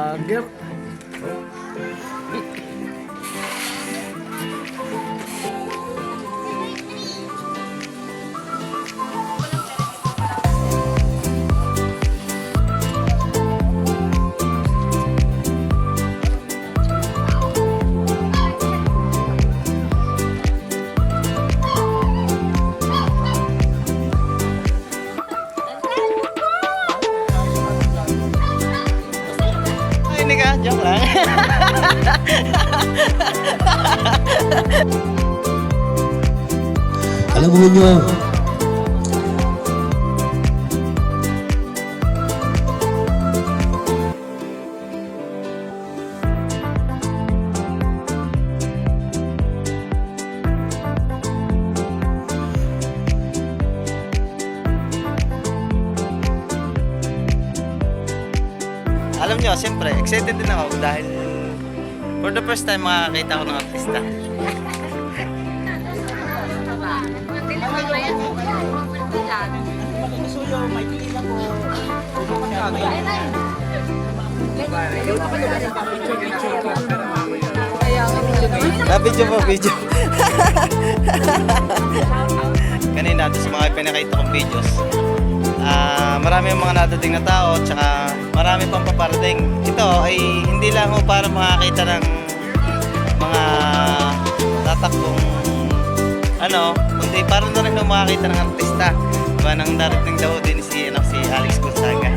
Uh, Ka, joke lang. Alam mo nyo, Alam nyo, siyempre, excited din ako dahil for the first time makakita ko ng artista. Ah, video po, video. Kanina, sa mga pinakita kong videos, ah marami yung mga nadating na tao, tsaka marami pang paparating. Ito ay hindi lang ho para makakita ng mga tatakbong ano, kundi para na rin makakita ng artista. Diba, nang darating daw din si, ano, si Alex Gonzaga.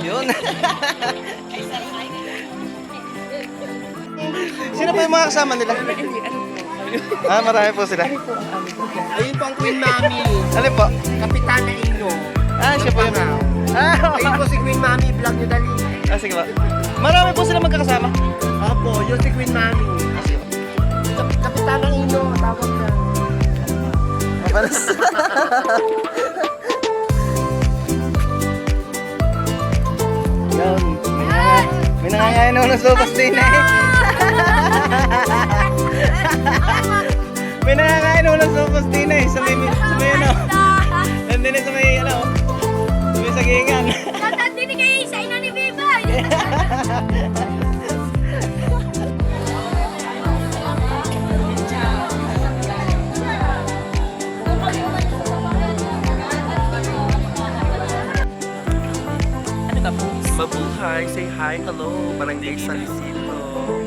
Yun. Sino pa yung mga kasama nila? ah, marami po sila. Ayun po ang Queen Mami. Alin po? Kapitana Ino. Ah, siya po yun. Ah, Ayun po si Queen Mami. Vlog nyo dali. ah, sige ba. Marami po sila magkakasama. Opo, yun si Queen Mami. Ah, sige ba. Kap- Kapitana Ino. Tawag na. Mabalas. nangangain ako ng sopas din eh. May nangangain ako ng sopas din eh. Sa may, sa may ano. Nandun sa may ano. Sa may sagingan. Tatandini kayo sa ina ni Bibay. hi. Hello. Barangay San Isidro.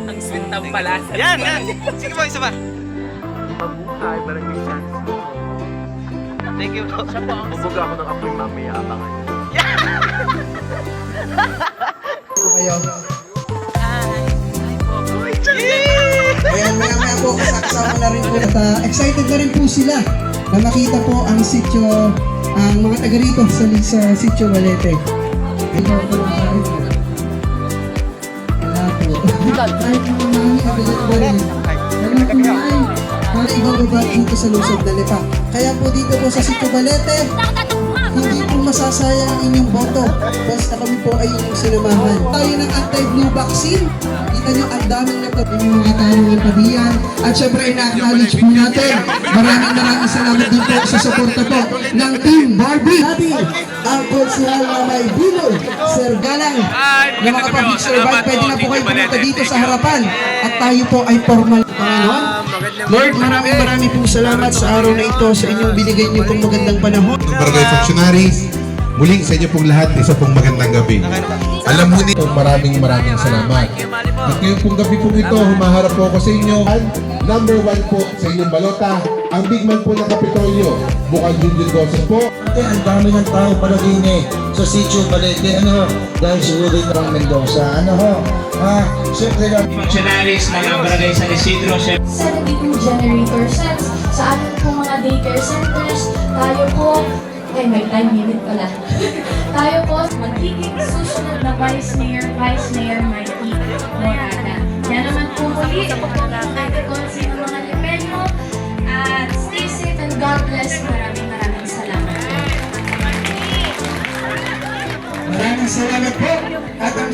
Ang sweet ng palasa. Yan, yan. Sige po, isa pa. Mabuhay. Barangay San Isidro. Thank you po. Bubuga ako ng apoy mamaya. Abangan. kayo. Yay! Ayan, maya maya po, kasama na rin po. At ah, excited na rin po sila na makita po ang sityo, ang mga taga rito sa, sa sityo Valete. Ito po ay. Para ibababa dito sa Luzon, Dalipa. Kaya po dito po sa sityo Valete, hindi po masasayang ang inyong boto. Basta kami po ay inyong sinamahan. Tayo ng anti-flu vaccine. Kita nyo, ang daming nagtabi yung mga tayo ng padiyan. At syempre, ina-acknowledge po natin. Maraming maraming salamat din po sa suporta po ng Team Barbie. Natin, ang konsyal na may bilog, Sir Galang. Na mga pa-picture bag, pwede na po kayo pumunta dito sa harapan. At tayo po ay formal. Panginoon, Lord, maraming maraming pong salamat sa araw na ito sa inyong binigay niyo pong magandang panahon. ng barangay functionaries. Muling sa inyo pong lahat, isa pong magandang gabi. Alam mo nito, maraming maraming salamat. At ngayong pong gabi pong ito, humaharap po ako sa inyo. Number one po sa inyong balota, ang big man po ng Kapitolyo, Bukal Junjun Gosses po. Eh, ang dami ng tao pala din eh, sa Sitio Balete, ano ho, dahil siguro ng Mendoza, ano ho, ah, siyempre lang, Functionaries ng Barangay San Isidro, 72 generator sets sa ating po mga daycare centers. Tayo po, ay may time limit pala. tayo po magiging susunod na Vice Mayor, Vice Mayor Marty Morada. Yan naman ako sa mga lalaki. God sa mga libelyo. At stay safe and God bless. Maraming maraming salamat. Maraming salamat po. At ang,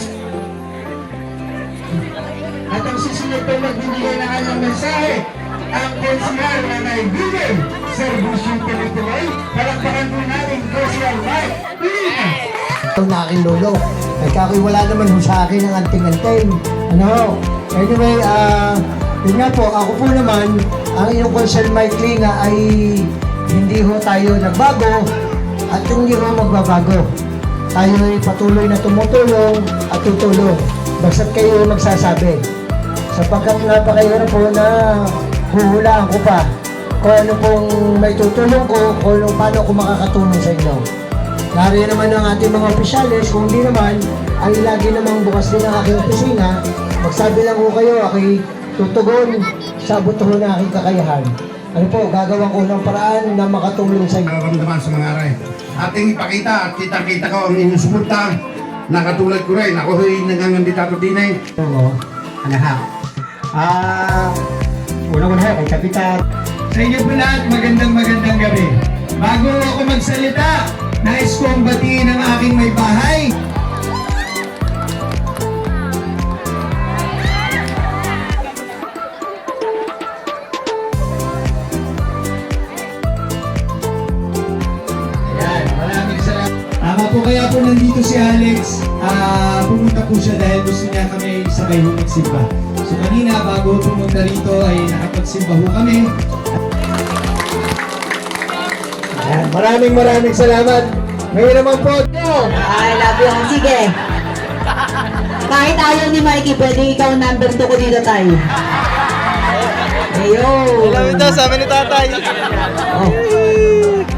at ang susunod po magbibigay na alam mensahe ang konsyal na naibigay servisyo tuloy-tuloy. Palakpakan po natin konsyal Mike Pilipas. Ang aking lolo, nagkakiwala naman sa akin ang anting-anting. Ano? Anyway, ah, yun nga po, ako po naman, ang inyong concern Mike Linga ay hindi ho tayo nagbago at hindi ho magbabago. Tayo ay patuloy na tumutulong at tutulong. Basta't kayo magsasabi. Sapagkat napakahirap po na huhulaan ko pa kung ano pong may tutulong ko, kung ano, paano ko makakatulong sa inyo. Nariyan naman ang ating mga opisyalis, kung hindi naman, ay lagi namang bukas din ang aking opisina. Magsabi lang ko kayo, ako'y tutugon sa buto na aking kakayahan. Ano po, gagawin ko ng paraan na makatulong sa inyo. nararamdaman sa mga aray. Ating ipakita at kita-kita ko ang inyong suporta na katulad ko rin. Ako rin nangangandidato din eh. Oo, anak. Ah, unang-una kay Kapitan. Sa inyo po lahat, magandang magandang gabi. Bago ako magsalita, nais kong batiin ang aking may bahay. Tama po kaya po nandito si Alex. Ah, pumunta po siya dahil gusto niya kami sabay ho magsimba. So kanina bago pumunta rito ay nakapagsimba ho kami. Yan, maraming maraming salamat. Ngayon naman po, I love you. Sige. Kahit ayaw ni Mikey, pwede ikaw number 2 ko dito tayo. Ayun. Alam ito, sabi ni tatay. Oh.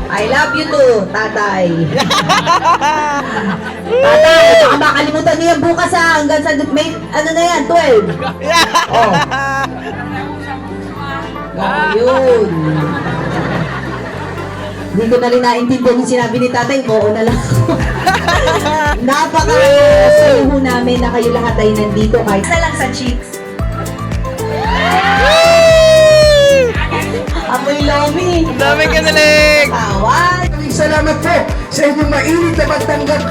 I love you too, tatay. tatay, baka makalimutan niyo yan bukas ha, hanggang sa may, ano na yan, 12. Oh. Oh, yun. Hindi ko na rin naintindihan yung sinabi ni tatay, oo na lang. Napaka sayo ho namin na kayo lahat ay nandito kahit isa lang sa cheeks. Amoy lomi. Dami ka nalig! Awan. Maraming salamat po sa inyong mainit na pagtanggap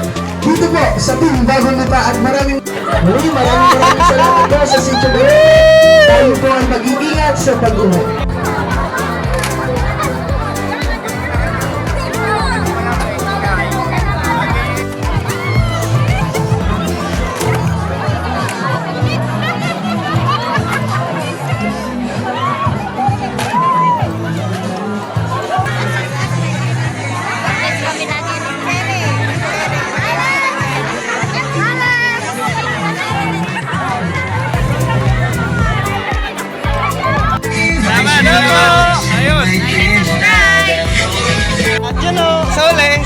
dito po sa Team Bagong Lupa at maraming Muli, maraming maraming salamat po sa Sitio. Tayo po ang mag-iingat sa pag-uwi.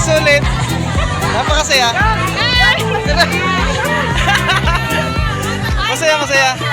Sulit. Napakasaya. masaya, masaya.